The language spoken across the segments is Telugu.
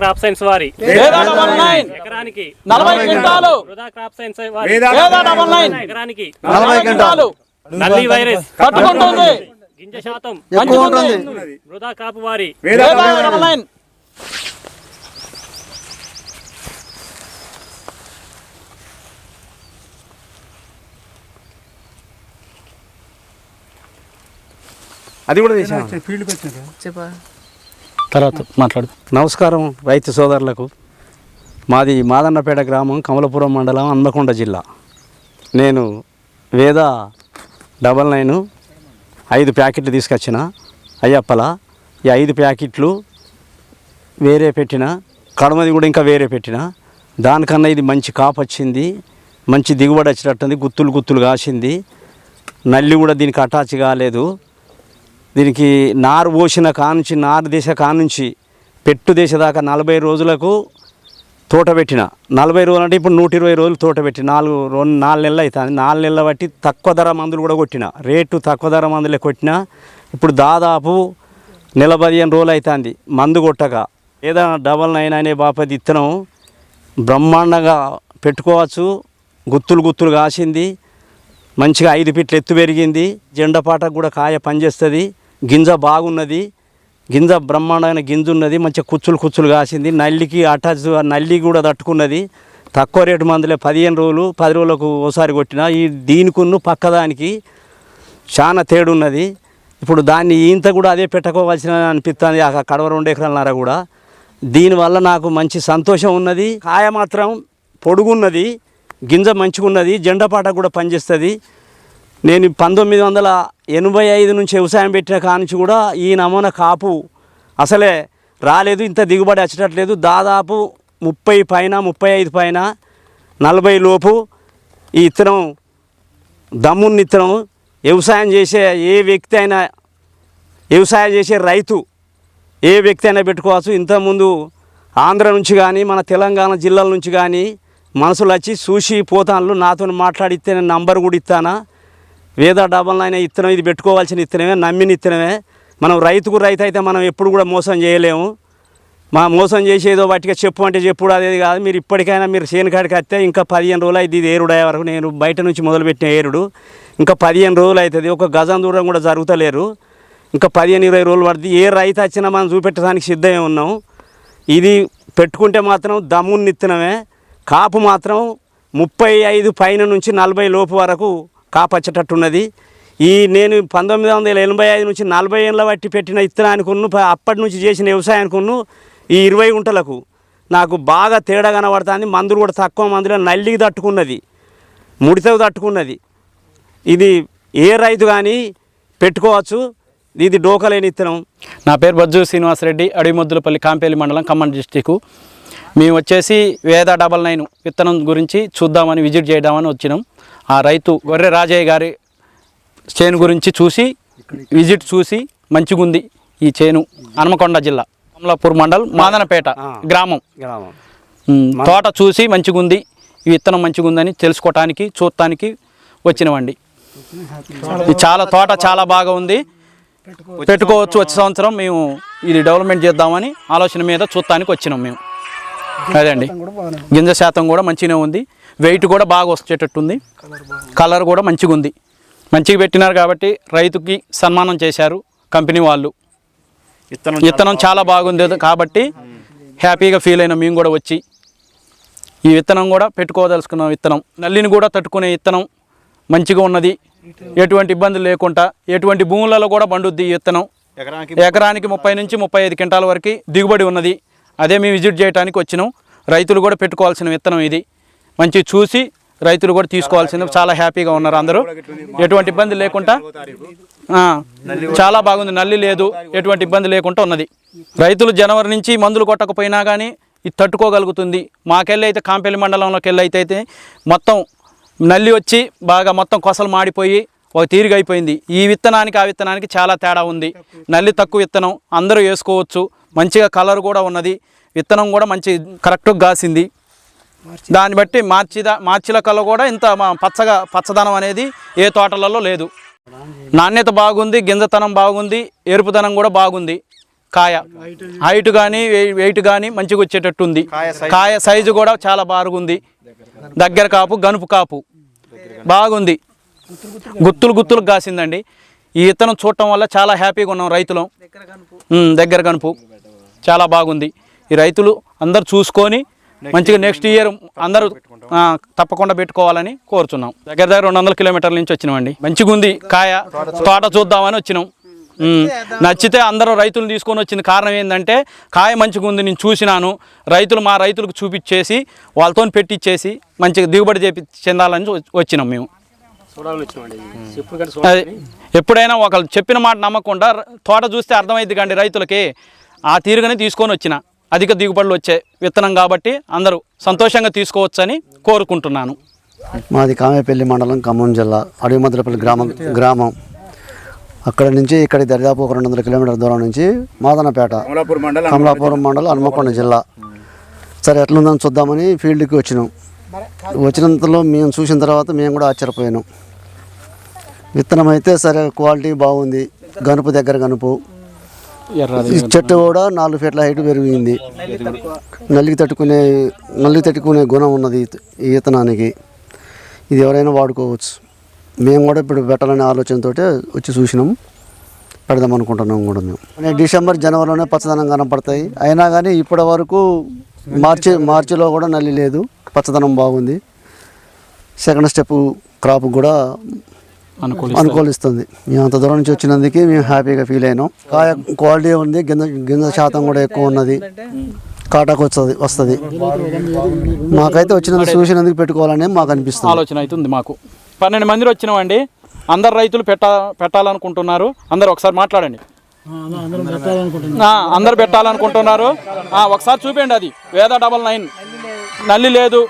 క్రాప్ సైన్స్ వారి వేదా డబల్ నైన్. ఎకరానికి నలభై క్వింటాలు. వృధా క్రాప్ సైన్స్ వారి వేదా డబల్ నైన్. ఎకరానికి నలభై క్వింటాలు. నల్లి వైరస్ తట్టుకుంటుంది గింజ శాతం మంచిగా ఉంటుంది. వృధా క్రాప్ వారి వేదా డబల్ నైన్. అది కూడా చేసాం తర్వాత మాట్లాడు నమస్కారం రైతు సోదరులకు. మాది మాదన్నపేట గ్రామం కమలపురం మండలం హన్మకొండ జిల్లా. నేను వేద డబల్ నైన్ ఐదు ప్యాకెట్లు తీసుకొచ్చిన అయ్యప్పల. ఈ ఐదు ప్యాకెట్లు వేరే పెట్టిన కడమది కూడా ఇంకా వేరే పెట్టిన. దానికన్నా ఇది మంచి కాపు వచ్చింది మంచి దిగుబడి వచ్చినట్టుంది గుత్తులు గుత్తులు కాసింది. నల్లి కూడా దీనికి అటాచ్ కాలేదు. దీనికి నారు పోసిన కానుంచి నారు దేశ కానుంచి పెట్టు దేశ దాకా నలభై రోజులకు తోట పెట్టిన. నలభై రోజులు అంటే ఇప్పుడు నూట ఇరవై రోజులు తోట పెట్టి నాలుగు రెండు నాలుగు నెలలు అవుతుంది నాలుగు నెలలు బట్టి తక్కువ ధర మందులు కూడా కొట్టిన. రేటు తక్కువ ధర మందులే కొట్టిన ఇప్పుడు దాదాపు నెల పదిహేను రోజులు అవుతుంది మందు కొట్టక. ఏదైనా డబల్ నైన్ అనే బాపది ఇత్తనం బ్రహ్మాండంగా పెట్టుకోవచ్చు గుత్తులు గుత్తులు కాసింది. మంచిగా ఐదు ఫీట్లు ఎత్తు పెరిగింది. జెండపాటకు కూడా కాయ పనిచేస్తుంది. గింజ బాగున్నది. గింజ బ్రహ్మాండమైన గింజ ఉన్నది మంచిగా కుచ్చులు కుచ్చులు కాసింది. నల్లికి అటాచ్ నల్లి కూడా తట్టుకున్నది. తక్కువ రేటు మందులే పదిహేను రోజులు పది రోజులకు ఓసారి కొట్టిన. ఈ దీనికున్ను పక్కదానికి చాలా తేడున్నది. ఇప్పుడు దాన్ని ఈంత కూడా అదే పెట్టుకోవాల్సిన అనిపిస్తుంది ఆ కడవ రెండు ఎకరాలన్నర కూడా. దీనివల్ల నాకు మంచి సంతోషం ఉన్నది. కాయ మాత్రం పొడుగున్నది. గింజ మంచిగున్నది జెండపాట కూడా పనిచేస్తుంది. నేను పంతొమ్మిది వందల ఎనభై ఐదు నుంచి వ్యవసాయం పెట్టిన కానుంచి కూడా ఈ నమూనా కాపు అసలే రాలేదు ఇంత దిగుబడి వచ్చేటట్లేదు. దాదాపు ముప్పై పైన ముప్పై ఐదు పైన నలభై లోపు ఈ ఇత్తనం దమ్మున్న ఇత్తనం వ్యవసాయం చేసే ఏ వ్యక్తి అయినా వ్యవసాయం చేసే రైతు ఏ వ్యక్తి అయినా పెట్టుకోవచ్చు. ఇంతకుముందు ఆంధ్ర నుంచి కానీ మన తెలంగాణ జిల్లాల నుంచి కానీ మనసులు వచ్చి చూసి పోతాను నాతో మాట్లాడితే నేను నంబర్ కూడా ఇస్తానా? వేద డబల్ నైన్ ఇత్తనం ఇది పెట్టుకోవాల్సిన ఇత్తనమే నమ్మిన ఇత్తనమే. మనం రైతుకు రైతు అయితే మనం ఎప్పుడు కూడా మోసం చేయలేము. మా మోసం చేసేదో వాటిగా చెప్పు అంటే చెప్పుడు అదేది కాదు. మీరు ఇప్పటికైనా మీరు చేను కాడికి వస్తే ఇంకా పదిహేను రోజులు అయితే ఇది ఏరుడు అయ్యే వరకు. నేను బయట నుంచి మొదలుపెట్టిన ఏరుడు. ఇంకా పదిహేను రోజులు అవుతుంది. ఒక గజం దూరం కూడా జరుగుతలేరు. ఇంకా పదిహేను ఇరవై రోజులు పడుతుంది. ఏ రైతు వచ్చినా మనం చూపెట్టడానికి సిద్ధమే ఉన్నాం. ఇది పెట్టుకుంటే మాత్రం దమ్ముని ఇత్తనమే. కాపు మాత్రం ముప్పై ఐదు పైన నుంచి నలభై లోపు వరకు కాపు వచ్చేటట్టున్నది ఈ నేను పంతొమ్మిది వందల ఎనభై ఐదు నుంచి నలభై ఏళ్ళ బట్టి పెట్టిన ఇత్తనానికి అప్పటి నుంచి చేసిన వ్యవసాయానికి ఈ ఇరవై గుంటలకు నాకు బాగా తేడా కనబడుతుంది. మందులు కూడా తక్కువ మందులో నల్లికి తట్టుకున్నది. ముడితో తట్టుకున్నది. ఇది ఏ రైతు కానీ పెట్టుకోవచ్చు. ఇది డోకలేని ఇత్తనం. నా పేరు బజ్జు శ్రీనివాసరెడ్డి అడవిమొద్దులపల్లి కాంపేలి మండలం ఖమ్మం డిస్టిక్ మేము వచ్చేసి వేద డబల్ నైన్ విత్తనం గురించి చూద్దామని విజిట్ చేయడామని వచ్చినాం. ఆ రైతు గొర్రె రాజయ్య గారి చేను గురించి చూసి విజిట్ చూసి మంచిగుంది ఈ చేను. హనుమకొండ జిల్లా కమలాపూర్ మండల్ మాదనపేట గ్రామం. గ్రామం. తోట చూసి మంచిగుంది ఈ విత్తనం మంచిగుందని తెలుసుకోవటానికి చూడటానికి వచ్చినవండి. ఇది చాలా తోట చాలా బాగా ఉంది. పెట్టుకోవచ్చు వచ్చే సంవత్సరం మేము ఇది డెవలప్మెంట్ చేద్దామని ఆలోచన మీద చూడటానికి వచ్చినాం మేము. అదే అండి. గింజ శాతం కూడా మంచిగానే ఉంది. వెయిట్ కూడా బాగా వచ్చేటట్టుంది. కలర్ కూడా మంచిగా ఉంది. మంచిగా పెట్టినారు కాబట్టి రైతుకి సన్మానం చేశారు కంపెనీ వాళ్ళు. విత్తనం విత్తనం చాలా బాగుంది. కాబట్టి హ్యాపీగా ఫీల్ అయినా మేము కూడా వచ్చి ఈ విత్తనం కూడా పెట్టుకోదలుచుకున్న విత్తనం. నల్లిని కూడా తట్టుకునే విత్తనం మంచిగా ఉన్నది. ఎటువంటి ఇబ్బంది లేకుండా ఎటువంటి భూములలో కూడా పండుద్ది ఈ విత్తనం. ఎకరానికి ఎకరానికి ముప్పై నుంచి ముప్పై ఐదు క్వింటాల వరకు దిగుబడి ఉన్నది. అదే మేము విజిట్ చేయడానికి వచ్చినాం. రైతులు కూడా పెట్టుకోవాల్సిన విత్తనం ఇది. మంచి చూసి రైతులు కూడా తీసుకోవాల్సింది. చాలా హ్యాపీగా ఉన్నారు అందరూ. ఎటువంటి ఇబ్బంది లేకుండా చాలా బాగుంది. నల్లి లేదు. ఎటువంటి ఇబ్బంది లేకుండా ఉన్నది. రైతులు జనవరి నుంచి మందులు కొట్టకపోయినా కానీ ఇది తట్టుకోగలుగుతుంది. మాకెళ్ళి అయితే కాంపెల్లి మండలంలోకి వెళ్ళి అయితే అయితే మొత్తం నల్లి వచ్చి బాగా మొత్తం కొసలు మాడిపోయి ఒక తీరుగా అయిపోయింది. ఈ విత్తనానికి ఆ విత్తనానికి చాలా తేడా ఉంది. నల్లి తక్కువ విత్తనం. అందరూ వేసుకోవచ్చు. మంచిగా కలర్ కూడా ఉన్నది. విత్తనం కూడా మంచి కరెక్ట్గా కాసింది. దాన్ని బట్టి మార్చి మార్చిల కల్లా కూడా ఇంత పచ్చగా పచ్చదనం అనేది ఏ తోటలలో లేదు. నాణ్యత బాగుంది గింజతనం బాగుంది ఎరుపుదనం కూడా బాగుంది. కాయ. హైట్ కానీ వెయిట్ కానీ మంచిగా వచ్చేటట్టు ఉంది కాయ సైజు కూడా చాలా బాగుంది. దగ్గర కాపు గనుపు కాపు. బాగుంది. గుత్తులు గుత్తులు కాసిందండి. ఈ విత్తనం చూడటం వల్ల చాలా హ్యాపీగా ఉన్నాం రైతులం. దగ్గర కనుపు చాలా బాగుంది. ఈ రైతులు అందరు చూసుకొని మంచిగా నెక్స్ట్ ఇయర్ అందరూ తప్పకుండా పెట్టుకోవాలని కోరుచున్నాం. దగ్గర దగ్గర రెండు వందల కిలోమీటర్ల నుంచి వచ్చినామండి. మంచిగా ఉంది కాయ. తోట చూద్దామని వచ్చినాం. నచ్చితే అందరూ రైతులు తీసుకొని వచ్చింది కారణం ఏంటంటే కాయ మంచిగా ఉంది నేను చూసినాను. రైతులు మా రైతులకు చూపించేసి వాళ్ళతో పెట్టించేసి మంచిగా దిగుబడి చేపి చెందాలని వచ్చి- వచ్చినాం మేము. ఎప్పుడైనా ఒకళ్ళు చెప్పిన మాట నమ్మకుండా తోట చూస్తే అర్థమైంది కండి రైతులకి. ఆ తీరుగానే తీసుకొని వచ్చిన. అధిక దిగుబడులు వచ్చే విత్తనం కాబట్టి అందరూ సంతోషంగా తీసుకోవచ్చని కోరుకుంటున్నాను. మాది కామేపల్లి మండలం ఖమ్మం జిల్లా అడవి మద్రపల్లి గ్రామం గ్రామం. అక్కడ నుంచి ఇక్కడ దరిదాపు ఒక రెండు వందల కిలోమీటర్ల దూరం నుంచి మాదనపేట కమలాపూర్ మండలం కమలాపురం మండలం హనుమకొండ జిల్లా. సరే ఎట్లుందని చూద్దామని ఫీల్డ్కి వచ్చినాం. వచ్చినంతలో మేము చూసిన తర్వాత మేము కూడా ఆశ్చర్యపోయాను. విత్తనం అయితే సరే క్వాలిటీ బాగుంది. గనుపు దగ్గర గనుపు. ఈ చెట్టు కూడా నాలుగు ఫీట్ల హైట్ పెరిగింది. నల్లికి తట్టుకునే నల్లికి తట్టుకునే గుణం ఉన్నది ఈ- ఇతనానికి ఇది ఎవరైనా వాడుకోవచ్చు. మేము కూడా ఇప్పుడు పెట్టాలనే ఆలోచనతో వచ్చి చూసినాం. పెడదాం అనుకుంటున్నాం కూడా మేము. డిసెంబర్ జనవరిలోనే పచ్చదనం కనపడతాయి. అయినా కానీ ఇప్పటి వరకు మార్చి మార్చిలో కూడా నల్లి లేదు. పచ్చదనం బాగుంది. సెకండ్ స్టెప్ క్రాప్ కూడా అనుకూలిస్తుంది. మేము అంత దూరం నుంచి వచ్చినందుకు మేము హ్యాపీగా ఫీల్ అయినాం. కాయ క్వాలిటీ ఉంది గింజ గింజ శాతం కూడా ఎక్కువ ఉన్నది. కాటాకు వస్తుంది వస్తుంది. మాకైతే వచ్చినందుకు చూసినందుకు పెట్టుకోవాలని మాకు అనిపిస్తుంది. ఆలోచన అవుతుంది మాకు. పన్నెండు మంది వచ్చినామండి. అందరు రైతులు పెట్టా పెట్టాలనుకుంటున్నారు. అందరు ఒకసారి మాట్లాడండి. ఆ, అందరు పెట్టాలనుకుంటున్నారు. ఆ, ఒకసారి చూపించండి అది. వేద డబల్ నైన్. నల్లి లేదు.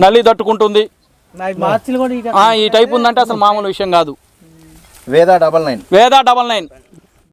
నల్లి తట్టుకుంటుంది. ఈ టైప్ ఉందంటే అసలు మామూలు విషయం కాదు. Veda double nine. Veda double nine.